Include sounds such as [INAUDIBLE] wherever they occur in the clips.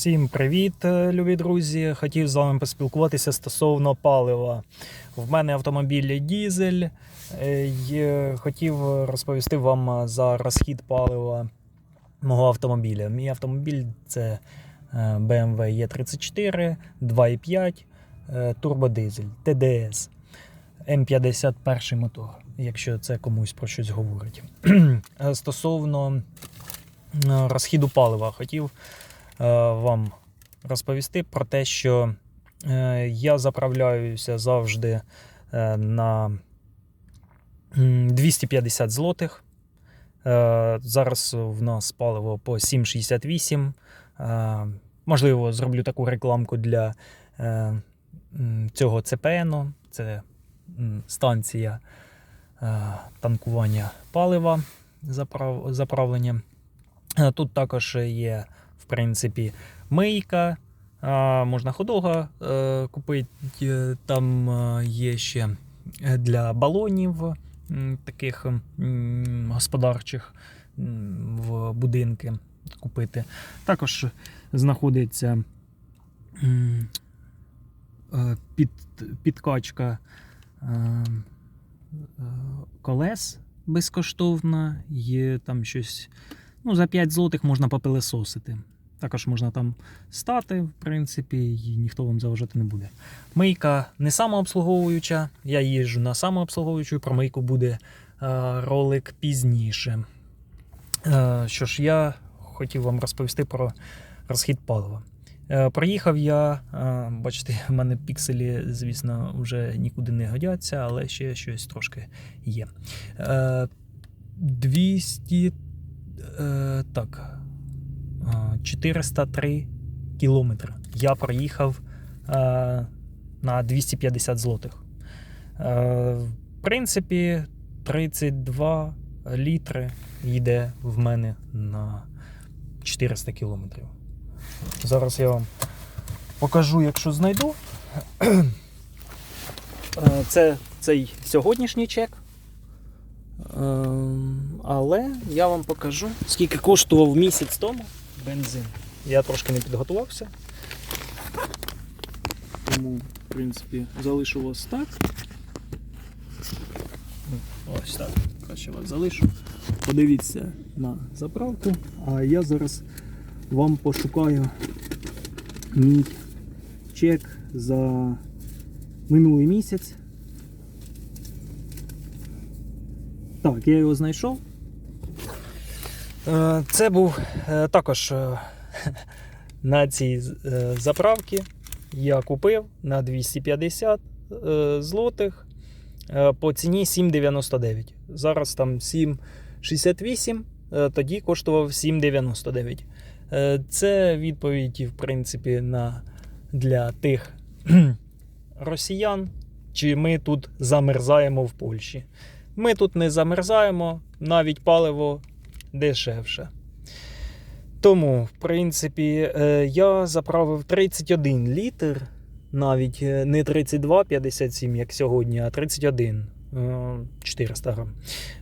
Всім привіт, е, любі друзі! Хотів з вами поспілкуватися стосовно палива. В мене автомобіль дізель. е, Хотів розповісти вам за розхід палива мого автомобіля. Мій автомобіль це е, BMW E34 2.5 е, турбодизель ТДС М51 мотор, якщо це комусь про щось говорить. [CLEARS THROAT] Е, Стосовно е, розхіду палива, хотів е, вам розповісти про те, що е, я заправляюся завжди е, на 250 злотих. Е, Зараз в нас паливо по 7,68. Е, Можливо, зроблю таку рекламку для е, цього ЦПН. Це станція е, танкування палива, заправлення. Е, Тут також є, принципі, мийка. Можна ходога е, купити. Е, Там е, є ще для балонів таких господарчих в будинки купити. Також знаходиться під, підкачка колес безкоштовна. Є там щось. Ну, за 5 злотих можна попилесосити. Також можна там стати, в принципі, і ніхто вам заважати не буде. Мийка не самообслуговуюча. Я їжджу на самообслуговуючу, про мийку буде е, ролик пізніше. Е, що ж, я хотів вам розповісти про розхід палива. Е, Проїхав я, бачите, в мене пікселі, звісно, вже нікуди не годяться, але ще щось трошки є. Е, 200 е, так, 403 кілометри. Я проїхав е, на 250 злотих. Е, в принципі, 32 літри йде в мене на 400 кілометрів. Зараз я вам покажу, якщо знайду. Е, Це цей сьогоднішній чек. Ем, Але я вам покажу, скільки коштував місяць тому бензин. Я трошки не підготувався. Тому, в принципі, залишу вас так. Ось так. Краще вас залишу. Подивіться на заправку, а я зараз вам пошукаю мій чек за минулий місяць. Так, я його знайшов. Е, Це був е, також е, [LAUGHS] на цій заправці. Я купив на 250 е, злотих по ціні 7,99. Зараз там 7,68, е, тоді коштував 7,99. Е, Це відповідь, в принципі, на, для тих [CLEARS THROAT] росіян, чи ми тут замерзаємо в Польщі. Ми тут не замерзаємо, навіть паливо дешевше. Тому, в принципі, е, я заправив 31 літр, навіть е, не 32,57, як сьогодні, а 31 е, 400 грам.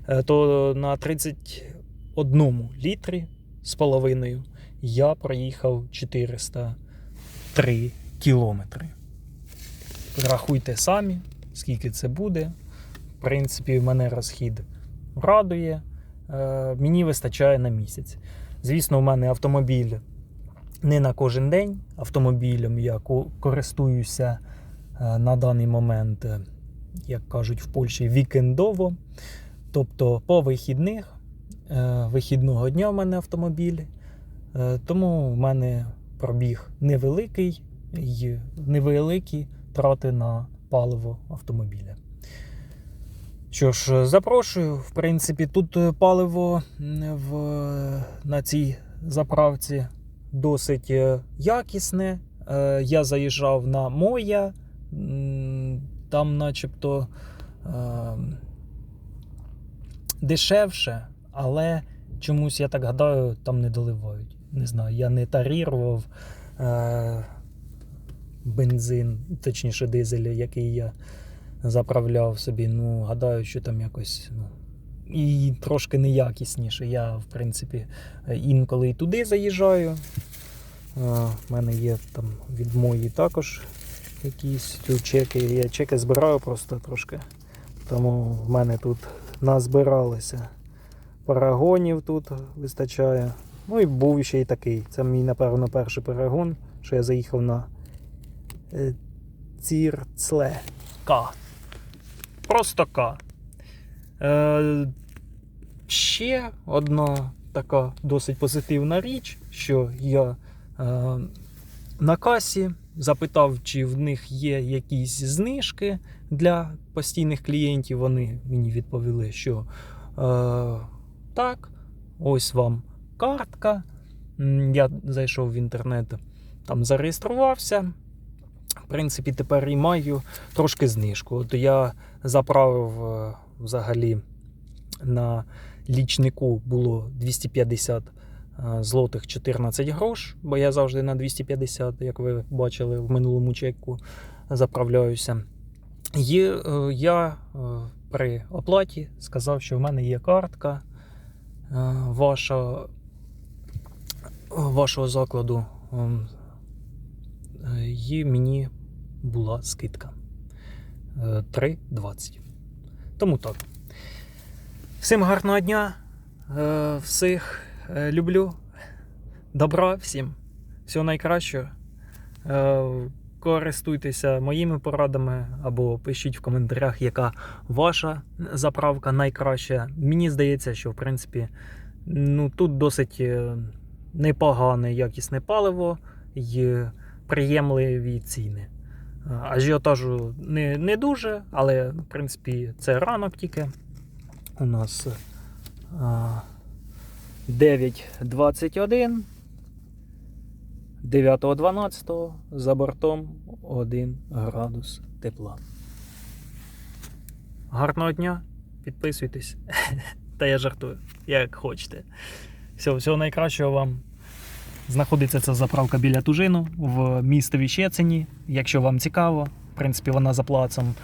Е, То на 31 літрі з половиною я проїхав 403 кілометри. Рахуйте самі, скільки це буде. В принципі, мене розхід радує. Е, Мені вистачає на місяць. Звісно, у мене автомобіль не на кожен день. Автомобілем я користуюся е, на даний момент, е, як кажуть в Польщі, вікендово. Тобто по вихідних, вихідного дня в мене автомобіль. Тому в мене пробіг невеликий і невеликі трати на паливо автомобіля. Що ж, запрошую. В принципі, тут е, паливо в, на цій заправці досить е, якісне. Е, Я заїжджав на моя, там начебто е, дешевше, але чомусь, я так гадаю, там не доливають. Не знаю, я не тарірував е, бензин, точніше дизель, який я заправляв собі. Ну, гадаю, що там якось. Ну, і трошки неякісніше. Я, в принципі, інколи і туди заїжджаю. В мене є там від мої також якісь тут чеки. Я чеки збираю просто трошки. Тому в мене тут назбиралося. Парагонів тут вистачає. Ну і був ще й такий. Це мій, напевно, перший парагон, що я заїхав на е, Цірцле. Просто К. Е, ще одна така досить позитивна річ, що я е, на касі запитав, чи в них є якісь знижки для постійних клієнтів. Вони мені відповіли, що е, так, ось вам картка. Я зайшов в інтернет, там зареєструвався. В принципі, тепер і маю трошки знижку. От я заправив е, взагалі на лічнику було 250 е, злотих 14 грош, бо я завжди на 250, як ви бачили в минулому чеку, заправляюся. І е, я при оплаті сказав, що в мене є картка ваша, вашого закладу. Е, І мені була скидка е, 3,20. Тому так. Всім гарного дня. е, Всіх е, люблю. Добра всім. Всього найкращого. Е, Користуйтеся моїми порадами або пишіть в коментарях, яка ваша заправка найкраща. Мені здається, що в принципі ну, тут досить е, непогане якісне паливо і приємливі ціни. Е, Ажіотажу не, не дуже, але в принципі це ранок тільки. У нас 9.21. 9.12 за бортом 1 градус тепла. Гарного дня, підписуйтесь. [LAUGHS] Та я жартую, як хочете. Все, всього найкращого вам. Знаходиться ця заправка біля Тужину в містові Щецині. Якщо вам цікаво, в принципі, вона за плацом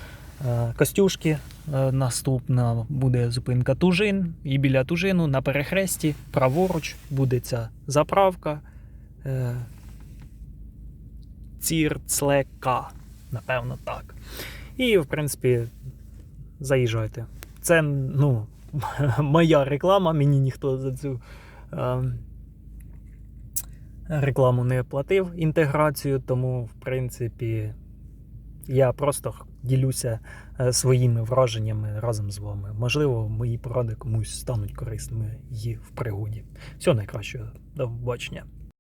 е, Костюшки. Е, Наступна буде зупинка Тужин. І біля Тужину на перехресті праворуч буде ця заправка. Е, Цірцлека. Напевно, так. І, в принципі, заїжджайте. Це, ну, [LAUGHS] моя реклама, мені ніхто за цю рекламу не платив інтеграцію, тому, в принципі, я просто ділюся е, своїми враженнями разом з вами. Можливо, мої поради комусь стануть корисними і в пригоді. Всього найкращого. До побачення.